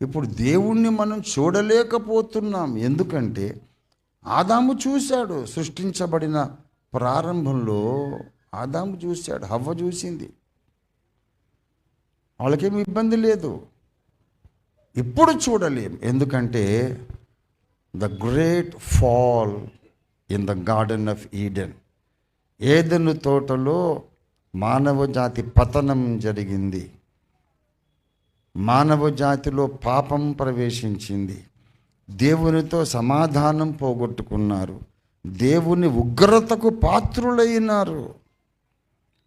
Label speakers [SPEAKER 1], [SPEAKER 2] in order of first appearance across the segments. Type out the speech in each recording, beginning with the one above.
[SPEAKER 1] ఇప్పుడు దేవుణ్ణి మనం చూడలేకపోతున్నాం. ఎందుకంటే ఆదాము చూశాడు సృష్టించబడిన ప్రారంభంలో ఆదాము చూశాడు హవ్వ చూసింది. వాళ్ళకేమి ఇబ్బంది లేదు. ఇప్పుడు చూడలేం. ఎందుకంటే the great fall in the garden of Eden. ఏదెను తోటలో మానవ జాతి పతనం జరిగింది. మానవ జాతిలో పాపం ప్రవేశించింది. దేవునితో సమాధానం పోగొట్టుకున్నారు. దేవుని ఉగ్రతకు పాత్రులైనారు.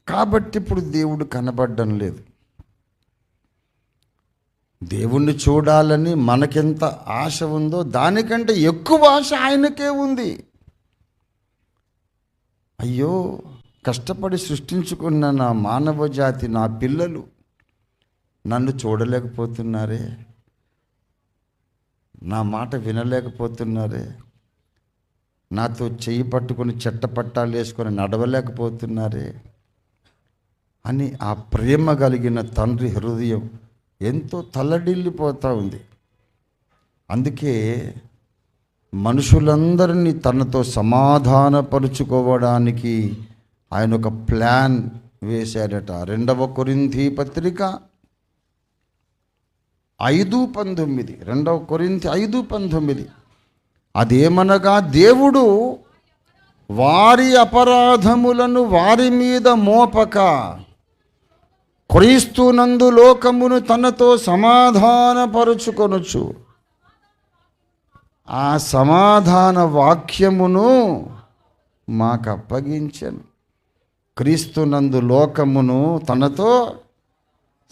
[SPEAKER 1] కాబట్టి ఇప్పుడు దేవుడు కనబడడం లేదు. దేవుణ్ణి చూడాలని మనకెంత ఆశ ఉందో దానికంటే ఎక్కువ ఆశ ఆయనకే ఉంది. అయ్యో కష్టపడి సృష్టించుకున్న నా మానవ జాతి నా పిల్లలు నన్ను చూడలేకపోతున్నారే. నా మాట వినలేకపోతున్నారే. నాతో చెయ్యి పట్టుకొని చెట్ట పట్టాలు వేసుకొని నడవలేకపోతున్నారే అని ఆ ప్రేమ కలిగిన తండ్రి హృదయం ఎంతో తల్లడిల్లిపోతూ ఉంది. అందుకే మనుషులందరినీ తనతో సమాధానపరుచుకోవడానికి ఆయన ఒక ప్లాన్ వేశాడట రెండవ కొరింథీ పత్రిక ఐదు పంతొమ్మిది రెండవ కొరింత ఐదు పంతొమ్మిది. అదేమనగా దేవుడు వారి అపరాధములను వారి మీద మోపక క్రీస్తునందు లోకమును తనతో సమాధానపరుచుకొనుచు. ఆ సమాధాన వాక్యమును మాకు అప్పగించను క్రీస్తునందు లోకమును తనతో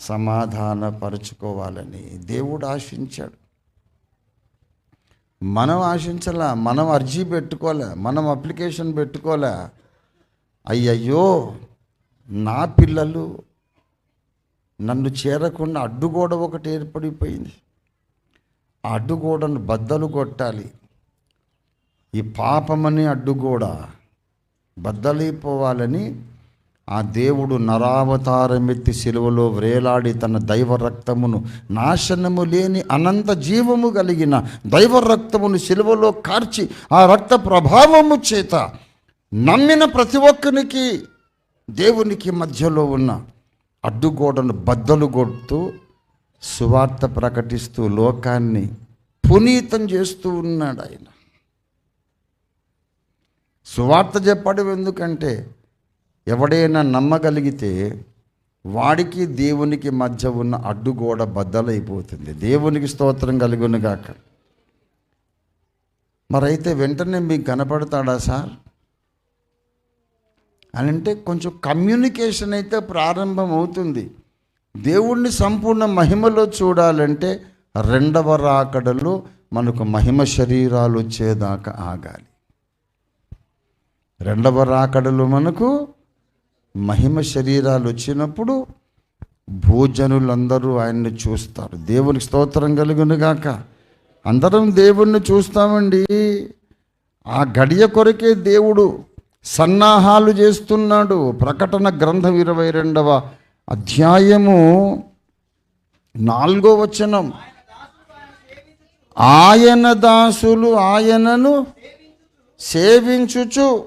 [SPEAKER 1] సమాధానపరుచుకోవాలని దేవుడు ఆశించాడు. మనం ఆశించలా మనం అర్జీ పెట్టుకోలే మనం అప్లికేషన్ పెట్టుకోలే. అయ్యయ్యో నా పిల్లలు నన్ను చేరకుండా అడ్డుగోడ ఒకటి ఏర్పడిపోయింది. ఆ అడ్డుగోడను బద్దలు కొట్టాలి. ఈ పాపమని అడ్డుగోడ బద్దలైపోవాలని ఆ దేవుడు నరావతారమెత్తి శిలువలో వ్రేలాడి తన దైవ రక్తమును నాశనము లేని అనంత జీవము కలిగిన దైవ రక్తమును శిలువలో కార్చి ఆ రక్త ప్రభావము చేత నమ్మిన ప్రతి ఒక్కరికి దేవునికి మధ్యలో ఉన్న అడ్డుగోడను బద్దలు కొడుతూ సువార్త ప్రకటిస్తూ లోకాన్ని పునీతం చేస్తూ ఉన్నాడు ఆయన. సువార్త చెప్పడం ఎందుకంటే ఎవడైనా నమ్మగలిగితే వాడికి దేవునికి మధ్య ఉన్న అడ్డుగోడ బద్దలైపోతుంది. దేవునికి స్తోత్రం కలుగునుగాక మరైతే వెంటనే మీకు కనపడతాడా సార్? అని అంటే కొంచెం కమ్యూనికేషన్ అయితే ప్రారంభం అవుతుంది దేవుణ్ణి సంపూర్ణ మహిమలో చూడాలంటే రెండవ రాకడలో మనకు మహిమ శరీరాలు వచ్చేదాకా ఆగాలి. రెండవ రాకడలో మనకు మహిమ శరీరాలు వచ్చినప్పుడు భోజనులందరూ ఆయన్ని చూస్తారు. దేవునికి స్తోత్రం కలుగునుగాక. అందరం దేవుణ్ణి చూస్తామండి. ఆ గడియ కొరకే దేవుడు సన్నాహాలు చేస్తున్నాడు. ప్రకటన గ్రంథం ఇరవై రెండవ అధ్యాయము నాలుగో వచనం. ఆయన దాసులు ఆయనను సేవించుచు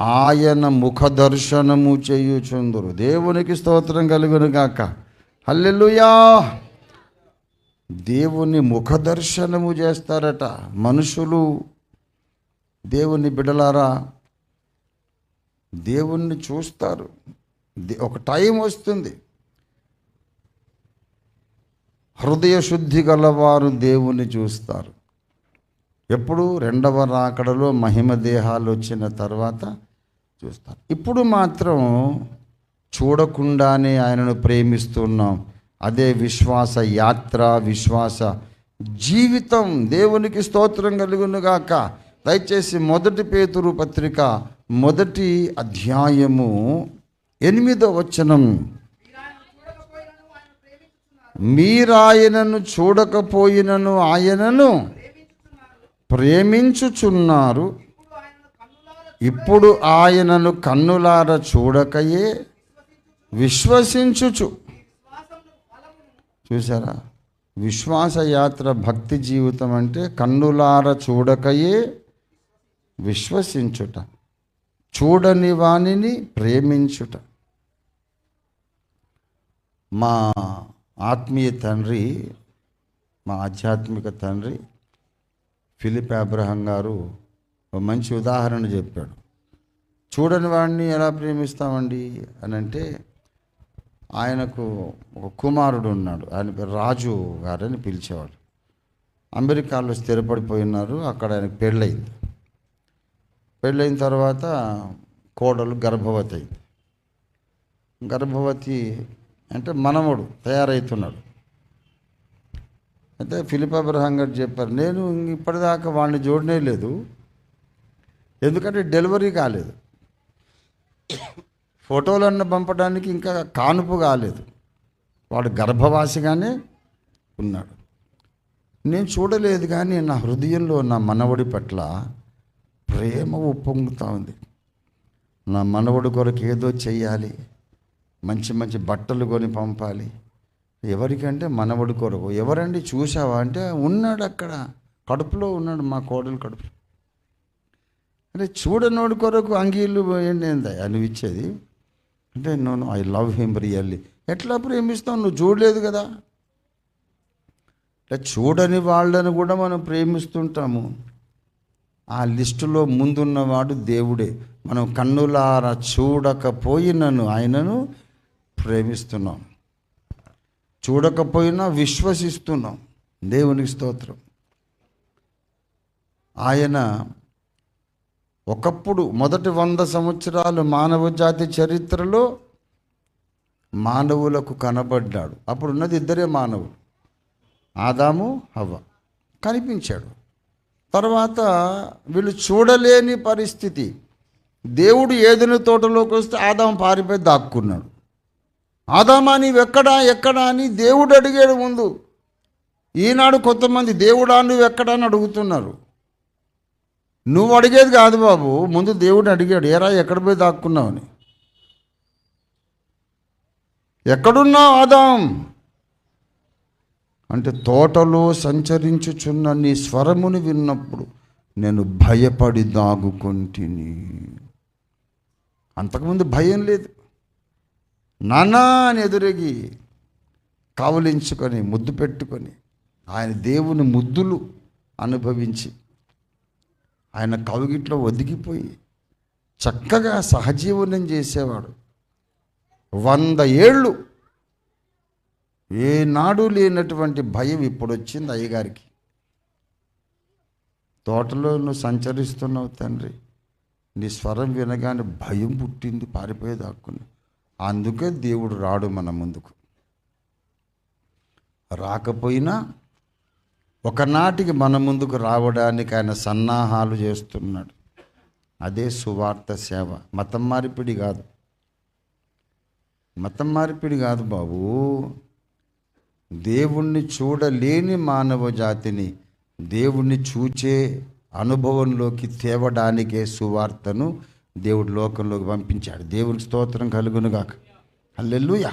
[SPEAKER 1] ఆయన ముఖ దర్శనము చేయుచుందురు. దేవునికి స్తోత్రం కలుగును గాక. హల్లెలుయా! దేవుని ముఖ దర్శనము చేస్తారట మనుషులు. దేవుని బిడలారా దేవుణ్ణి చూస్తారు. దే- ఒక టైం వస్తుంది. హృదయ శుద్ధి గలవారు దేవుని చూస్తారు. ఎప్పుడు రెండవ రాకడలో మహిమ దేహాలు వచ్చిన తర్వాత చూస్తారు ఇప్పుడు మాత్రం చూడకుండానే ఆయనను ప్రేమిస్తున్నాం. అదే విశ్వాస యాత్ర విశ్వాస జీవితం. దేవునికి స్తోత్రం కలుగునుగాక దయచేసి మొదటి పేతురు పత్రిక మొదటి అధ్యాయము ఎనిమిదో వచనం. మీరాయనను చూడకపోయినను ఆయనను ప్రేమించుచున్నారు. ఇప్పుడు ఆయనను కన్నులార చూడకయే విశ్వసించుచు. చూసారా విశ్వాసయాత్ర భక్తి జీవితం అంటే కన్నులార చూడకయే విశ్వసించుట. చూడని వాణిని ప్రేమించుట. మా ఆత్మీయ తండ్రి మా ఆధ్యాత్మిక తండ్రి ఫిలిప్ అబ్రహం గారు ఒక మంచి ఉదాహరణ చెప్పాడు. చూడని వాడిని ఎలా ప్రేమిస్తామండి? అని అంటే ఆయనకు ఒక కుమారుడు ఉన్నాడు. ఆయన పేరు రాజు గారని పిలిచేవాడు అమెరికాలో స్థిరపడిపోయి ఉన్నారు. అక్కడ ఆయనకు పెళ్ళయింది. పెళ్ళైన తర్వాత కోడలు గర్భవతి అయింది. గర్భవతి అంటే మనవడు తయారవుతున్నాడు అయితే ఫిలిప్ అబ్రహాం గారు చెప్పారు నేను ఇప్పటిదాకా వాడిని చూడనే లేదు. ఎందుకంటే డెలివరీ కాలేదు. ఫోటోలన్న పంపడానికి ఇంకా కానుపు కాలేదు. వాడు గర్భవాసిగానే ఉన్నాడు. నేను చూడలేదు కానీ నా హృదయంలో నా మనవడి పట్ల ప్రేమ ఉప్పొంగుతూ ఉంది. నా మనవడి కొరకు ఏదో చెయ్యాలి. మంచి మంచి బట్టలు కొని పంపాలి. ఎవరికంటే మనవడి కొరకు. ఎవరండి చూసావా అంటే ఉన్నాడు అక్కడ. కడుపులో ఉన్నాడు మా కోడలు కడుపు. అంటే చూడనోడి కొరకు అంగీలు ఏంటి నువ్వు ఇచ్చేది. అంటే నోను ఐ లవ్ హిమ్ రియల్లీ ఎట్లా ప్రేమిస్తావు నువ్వు చూడలేదు కదా. అంటే చూడని వాళ్ళని కూడా మనం ప్రేమిస్తుంటాము. ఆ లిస్టులో ముందున్నవాడు దేవుడే. మనం కన్నులారా చూడకపోయినను ఆయనను ప్రేమిస్తున్నాం. చూడకపోయినా విశ్వసిస్తున్నాం. దేవునికి స్తోత్రం. ఆయన ఒకప్పుడు మొదటి వంద సంవత్సరాలు మానవ జాతి చరిత్రలో మానవులకు కనబడ్డాడు. అప్పుడు ఉన్నది ఇద్దరే మానవులు. ఆదాము హవ్వ కనిపించాడు. తర్వాత వీళ్ళు చూడలేని పరిస్థితి. దేవుడు ఏదైనా తోటలోకి వస్తే ఆదాం పారిపోయి దాక్కున్నాడు. ఆదామా నీవెక్కడా ఎక్కడా అని దేవుడు అడిగాడు ముందు. ఈనాడు కొంతమంది దేవుడా నువ్వెక్కడా? అని అడుగుతున్నారు. నువ్వు అడిగేది కాదు బాబు. ముందు దేవుడిని అడిగాడు ఏరా ఎక్కడ పోయి దాక్కున్నావని ఎక్కడున్నావు ఆదాం? అంటే తోటలో సంచరించుచున్న నీ స్వరముని విన్నప్పుడు నేను భయపడి దాగుకుంటుని. అంతకుముందు భయం లేదు. నానా అని ఎదురేగి కావలించుకొని ముద్దు పెట్టుకొని ఆయన దేవుని ముద్దులు అనుభవించి ఆయన కవిగిట్లో ఒదిగిపోయి చక్కగా సహజీవనం చేసేవాడు. వంద ఏళ్ళు ఏనాడు లేనటువంటి భయం ఇప్పుడు వచ్చింది అయ్యగారికి. తోటలో నువ్వు సంచరిస్తున్నావు తండ్రి నీ స్వరం వినగానే భయం పుట్టింది పారిపోయే దాక్కుని అందుకే దేవుడు రాడు మన ముందుకు. రాకపోయినా ఒకనాటికి మన ముందుకు రావడానికి ఆయన సన్నాహాలు చేస్తున్నాడు. అదే సువార్త సేవ. మతం మార్పిడి కాదు. మతం మార్పిడి కాదు బాబు. దేవుణ్ణి చూడలేని మానవ జాతిని దేవుణ్ణి చూచే అనుభవంలోకి తేవడానికే సువార్తను దేవుడు లోకంలోకి పంపించాడు. దేవునికి స్తోత్రం కలుగునుగాక. అల్లెల్లుయా